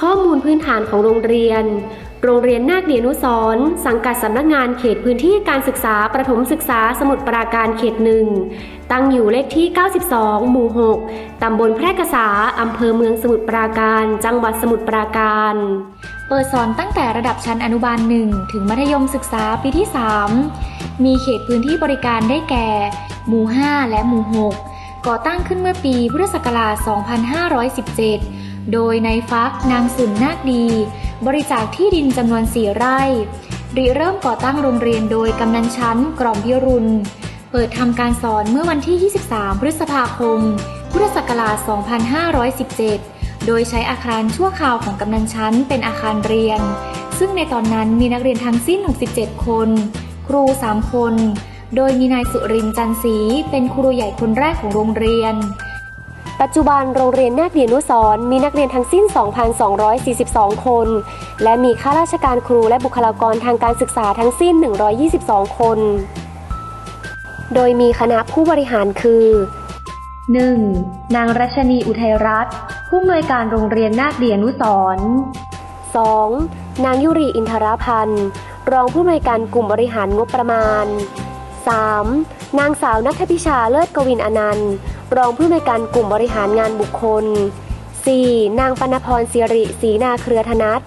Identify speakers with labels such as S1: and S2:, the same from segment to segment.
S1: ข้อมูลพื้นฐานของโรงเรียน โรงเรียนนาคเดียนุสรสังกัดสำนักงานเขตพื้นที่การศึกษาประถมศึกษาสมุทรปราการเขตหนึ่ง ตั้งอยู่เลขที่ 92 หมู่ 6 ตำบลแพร่กษาอำเภอเมืองสมุทรปราการ จังหวัดสมุทรปราการ
S2: เปิดสอนตั้งแต่ระดับชั้นอนุบาล1ถึงมัธยมศึกษาปีที่ 3 มีเขตพื้นที่บริการได้แก่ หมู่ 5 และหมู่ 6 ก่อตั้งขึ้นเมื่อปีพุทธศักราช 2517 โดยในายฟักนางสุนนาคดี บริจาคที่ดินจำนวน4ไร่ริเริ่มก่อตั้งโรงเรียนโดยกำนันชั้นกล่อมพิรุณ เปิดทำการสอนเมื่อวันที่ 23 พฤษภาคม พุทธศักราช 2517 โดยใช้อาคารชั่วคราวของกำนันชั้นเป็นอาคารเรียน ซึ่งในตอนนั้นมีนักเรียนทั้งสิ้น 67 คน ครู 3 คน โดยมีนายสุรินจันทร์ศรีเป็นครูใหญ่คนแรกของโรงเรียน
S1: ปัจจุบันโรงเรียนนาคเดียนุสรณ์มีนักเรียนทั้งสิ้น 2,242 คน และมีข้าราชการครูและบุคลากรทางการศึกษาทั้งสิ้น 122 คน โดยมีคณะผู้บริหารคือ 1. นางรัชนีอุทัยรัตน์ผู้อำนวยการโรงเรียนนาคเดียนุสรณ์ 2. นางยุรีอินทรพันธ์รองผู้อำนวยการกลุ่มบริหารงบประมาณ 3. นางสาวนัทพิชาเลิศกวินอนันต์ รองผู้อำนวยการกลุ่มบริหารงานบุคคล 4. นางปนพรศิริศรีนาเครือธนัท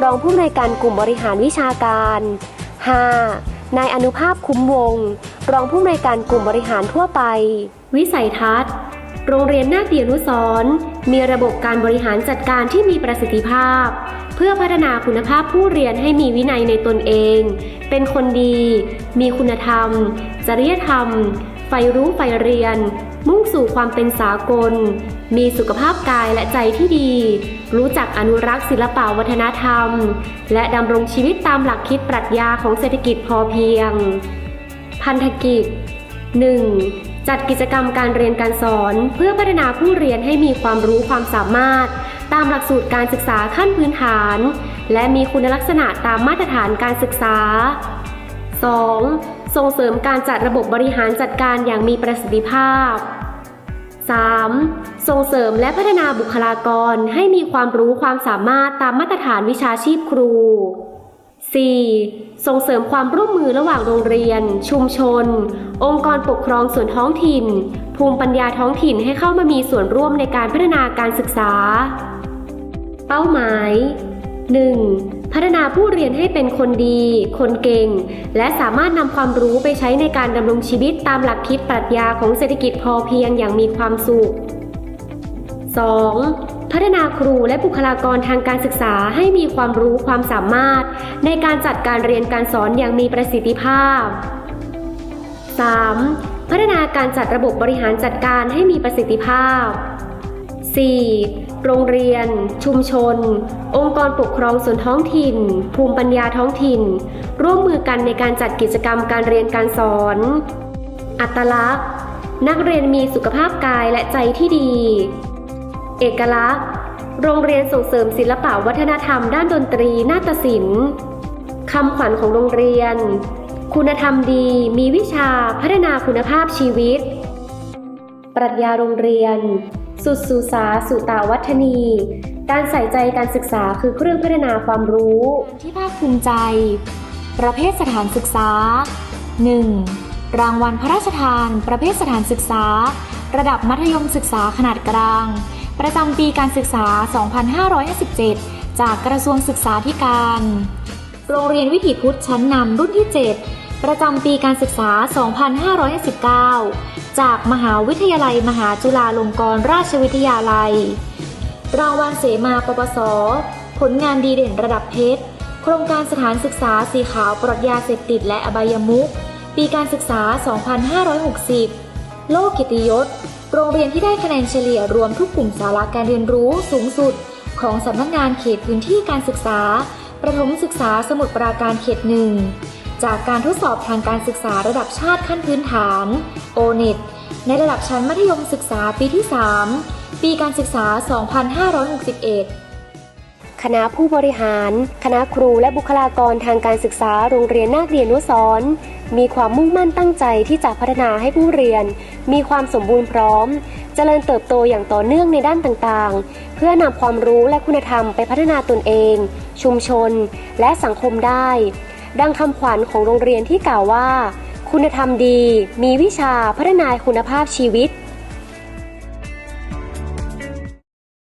S1: รองผู้อำนวยการกลุ่มบริหารวิชาการ 5. นายอนุภาพคุ้มวง รองผู้อำนวยการกลุ่มบริหารทั่วไป วิสัยทัศน์ โรงเรียนนาคเดียนุสรณ์มีระบบการบริหารจัดการที่มีประสิทธิภาพ เพื่อพัฒนาคุณภาพผู้เรียนให้มีวินัยในตนเอง เป็นคนดี มีคุณธรรม จริยธรรม ใฝ่รู้ใฝ่เรียน มุ่งสู่ความเป็นสากล มีสุขภาพกายและใจที่ดี รู้จักอนุรักษ์ศิลปวัฒนธรรม และดำรงชีวิตตามหลักคิดปรัชญาของเศรษฐกิจพอเพียง พันธกิจ 1. จัดกิจกรรมการเรียนการสอนเพื่อพัฒนาผู้เรียนให้มีความรู้ความสามารถ ตามหลักสูตรการศึกษาขั้นพื้นฐาน และมีคุณลักษณะตามมาตรฐานการศึกษา 2. ส่งเสริมการจัดระบบบริหารจัดการอย่างมีประสิทธิภาพ 3. ส่งเสริมและพัฒนาบุคลากรให้มีความรู้ความสามารถตามมาตรฐานวิชาชีพครู 4. ส่งเสริมความร่วมมือระหว่างโรงเรียน ชุมชน องค์กรปกครองส่วนท้องถิ่น ภูมิปัญญาท้องถิ่นให้เข้ามามีส่วนร่วมในการพัฒนาการศึกษา เป้าหมาย 1. พัฒนาผู้เรียนให้เป็นคนดี คนเก่ง และสามารถนำความรู้ไปใช้ในการดำรงชีวิตตามหลักคิดปรัชญาของเศรษฐกิจพอเพียงอย่างมีความสุข 2. พัฒนาครูและบุคลากรทางการศึกษาให้มีความรู้ความสามารถ ในการจัดการเรียนการสอนอย่างมีประสิทธิภาพ 3. พัฒนาการจัดระบบบริหารจัดการให้มีประสิทธิภาพ 4. โรงเรียน ชุมชน องค์กรปกครองส่วนท้องถิ่น ภูมิปัญญาท้องถิ่น ร่วมมือกันในการจัดกิจกรรมการเรียนการสอน อัตลักษณ์ นักเรียนมีสุขภาพกายและใจที่ดี เอกลักษณ์ โรงเรียนส่งเสริมศิลปะวัฒนธรรมด้านดนตรีนาฏศิลป์คำขวัญของโรงเรียน คุณธรรมดีมีวิชาพัฒนาคุณภาพชีวิต ปรัชญาโรงเรียน สุดสุสาสุตาวัฒนี การใส่ใจการศึกษาคือเครื่องพัฒนาความรู้
S2: ที่ภาคภูมิใจ ประเภทสถานศึกษา 1. รางวัลพระราชทาน ประเภทสถานศึกษา ระดับมัธยมศึกษาขนาดกลาง ประจำปีการศึกษา 2557 จากกระทรวงศึกษาธิการ โรงเรียนวิถีพุทธชั้นนำรุ่นที่ 7 ประจำปีการศึกษา 2559 จากมหาวิทยาลัยมหาจุฬาลงกรณราชวิทยาลัย รางวัลเสมาปปส ผลงานดีเด่นระดับเพชร โครงการสถานศึกษาสีขาวปลอดยาเสพติดและอบายมุข ปีการศึกษา 2560 โลกกิตติยศ โรงเรียนที่ได้คะแนนเฉลี่ยรวมทุกกลุ่มสาระการเรียนรู้สูงสุด ของสำนักงานเขตพื้นที่การศึกษา ประถมศึกษาสมุทรปราการเขตหนึ่ง จากการทดสอบทางการศึกษาระดับชาติขั้นพื้นฐาน o n e t ในระดับชั้นมัธยมศึกษาปีที่ 3 ปีการศึกษา 2561
S1: คณะผู้บริหาร คณะครูและบุคลากรทางการศึกษาโรงเรียนนาคเรียนนุสรณ์มีความมุ่งมั่นตั้งใจที่จะพัฒนาให้ผู้เรียน มีความสมบูรณ์พร้อม เจริญเติบโตอย่างต่อเนื่องในด้านต่างๆ เพื่อนำความรู้และคุณธรรมไปพัฒนาตนเอง ชุมชน และสังคมได้ ดังคำขวัญของโรงเรียนที่กล่าวว่า คุณธรรมดี มีวิชาพัฒนาคุณภาพชีวิต